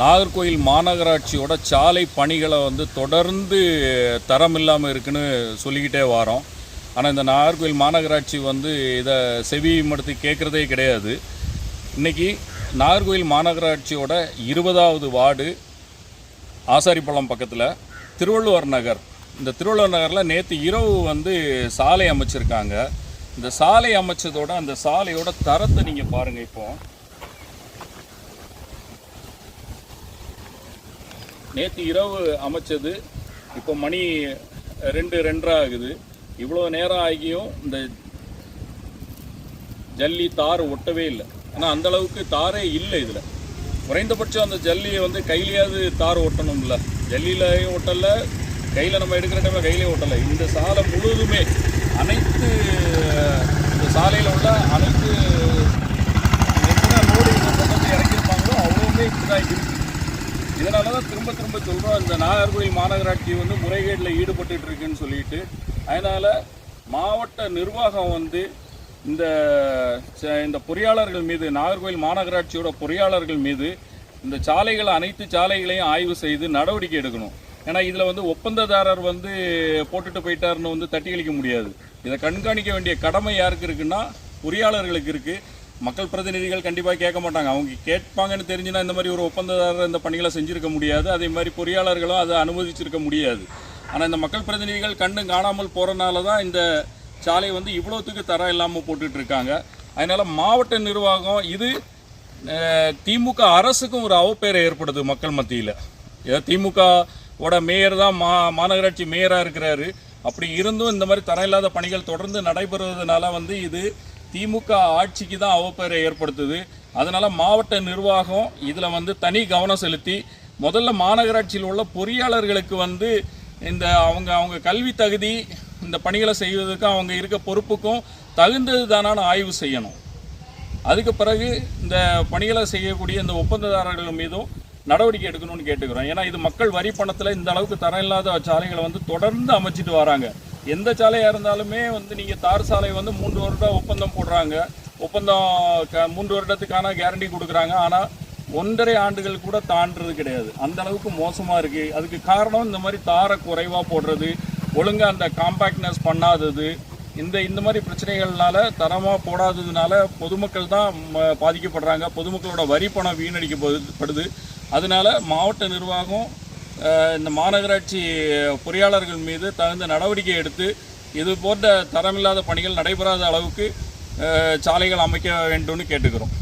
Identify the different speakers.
Speaker 1: நாகர்கோயில் மாநகராட்சியோட சாலை பணிகளை வந்து தொடர்ந்து தரம் இல்லாமல் இருக்குன்னு சொல்லிக்கிட்டே வரோம். ஆனால் இந்த நாகர்கோயில் மாநகராட்சி வந்து இதை செவி மடுத்து கேட்குறதே கிடையாது. இன்றைக்கி நாகர்கோயில் மாநகராட்சியோட இருபதாவது வார்டு ஆசாரிப்பள்ளம் பக்கத்தில் திருவள்ளுவர் நகர். இந்த திருவள்ளுவர் நகரில் நேற்று இரவு வந்து சாலை அமைச்சிருக்காங்க. இந்த சாலை அமைச்சதோட அந்த சாலையோட தரத்தை நீங்கள் பாருங்கள் இப்போது நேற்று இரவு அமைச்சது இப்போ மணி ரெண்டு ரெண்டரை ஆகுது. இவ்வளோ நேரம் ஆகியும் இந்த ஜல்லி தார் ஒட்டவே இல்லை. ஆனால் அந்த அளவுக்கு தாரே இல்லை இதில். குறைந்தபட்சம் அந்த ஜல்லியை வந்து கையிலேயாவது தார் ஒட்டணும்ல. ஜல்லியிலையும் ஒட்டலை கையில் நம்ம எடுக்கிற டைமில் கையிலே ஒட்டலை. இந்த சாலை முழுவதுமே அனைத்து இந்த சாலையில் உள்ள அனைத்து எத்தனை லோடு இங்கே இறக்கியிருப்பாங்களோ அவ்வளோவுமே இப்படிதான் இருக்குது இதனால தான் திரும்ப திரும்ப சொல்கிறோம் இந்த நாகர்கோவில் மாநகராட்சி வந்து முறைகேட்டில் ஈடுபட்டு இருக்குன்னு சொல்லிட்டு அதனால் மாவட்ட நிர்வாகம் வந்து இந்த ச- இந்த பொறியாளர்கள் மீது நாகர்கோவில் மாநகராட்சியோட பொறியாளர்கள் மீது இந்த சாலைகள் அனைத்து சாலைகளையும் ஆய்வு செய்து நடவடிக்கை எடுக்கணும். ஏன்னா இதில் வந்து ஒப்பந்ததாரர் வந்து போட்டுட்டு போயிட்டாருன்னு வந்து தட்டி கழிக்க முடியாது. இதை கண்காணிக்க வேண்டிய கடமை யாருக்கு இருக்குன்னா பொறியாளர்களுக்கு இருக்குது மக்கள் பிரதிநிதிகள் கண்டிப்பாக கேட்க மாட்டாங்க. அவங்க கேட்பாங்கன்னு தெரிஞ்சுன்னா இந்த மாதிரி ஒரு ஒப்பந்ததாரர் இந்த பணிகளை செஞ்சுருக்க முடியாது. அதே மாதிரி பொறியாளர்களும் அதை அனுமதிச்சிருக்க முடியாது. ஆனால் இந்த மக்கள் பிரதிநிதிகள் கண்ணு காணாமல் போகிறனால தான் இந்த சாலை வந்து இவ்வளோத்துக்கு தரம் இல்லாமல் போட்டுட்டு இருக்காங்க அதனால் மாவட்ட நிர்வாகம் இது திமுக அரசுக்கும் ஒரு அவப்பெயரை ஏற்படுது மக்கள் மத்தியில். திமுக ஓட மேயர் தான் மா மாநகராட்சி மேயராக இருக்கிறாரு. அப்படி இருந்தும் இந்த மாதிரி தரம் இல்லாத பணிகள் தொடர்ந்து நடைபெறுவதனால வந்து இது திமுக ஆட்சிக்கு தான் அவப்பெயரை ஏற்படுத்துது. அதனால் மாவட்ட நிர்வாகம் இதில் வந்து தனி கவனம் செலுத்தி முதல்ல மாநகராட்சியில் உள்ள பொறியாளர்களுக்கு வந்து இந்த அவங்க அவங்க கல்வி தகுதி இந்த பணிகளை செய்வதற்கு அவங்க இருக்க பொறுப்புக்கும் தகுந்தது தானான ஆய்வு செய்யணும். அதுக்கு பிறகு இந்த பணிகளை செய்யக்கூடிய இந்த ஒப்பந்ததாரர்கள் மீதும் நடவடிக்கை எடுக்கணும்னு கேட்டுக்கிறோம். ஏன்னா இது மக்கள் வரி பணத்தில் இந்த அளவுக்கு தரம் இல்லாத சாலைகளை வந்து தொடர்ந்து அமைச்சிட்டு வராங்க. எந்த சாலையாக இருந்தாலுமே வந்து நீங்கள் தார் சாலை வந்து மூன்று வருடம் ஒப்பந்தம் போடுறாங்க. ஒப்பந்தம் க- மூன்று வருடத்துக்கான கேரண்டி கொடுக்குறாங்க. ஆனால் ஒன்றரை ஆண்டுகள் கூட தாண்டுறது கிடையாது. அந்த அளவுக்கு மோசமாக இருக்குது அதுக்கு காரணம் இந்த மாதிரி தாரை குறைவாக போடுறது ஒழுங்காக அந்த காம்பேக்ட்னஸ் பண்ணாதது இந்த இந்த மாதிரி பிரச்சனைகள்னால தரமாக போடாததுனால பொதுமக்கள் தான் ம- பாதிக்கப்படுறாங்க. பொதுமக்களோட வரி பணம் வீணடிக்கப்படுது அதனால மாவட்ட நிர்வாகம் இந்த மாநகராட்சி பொறியாளர்கள் மீது தகுந்த நடவடிக்கை எடுத்து இது போன்ற தரமில்லாத பணிகள் நடைபெறாத அளவுக்கு சாலைகள் அமைக்க வேண்டும்னு கேட்டுக்கிறோம்.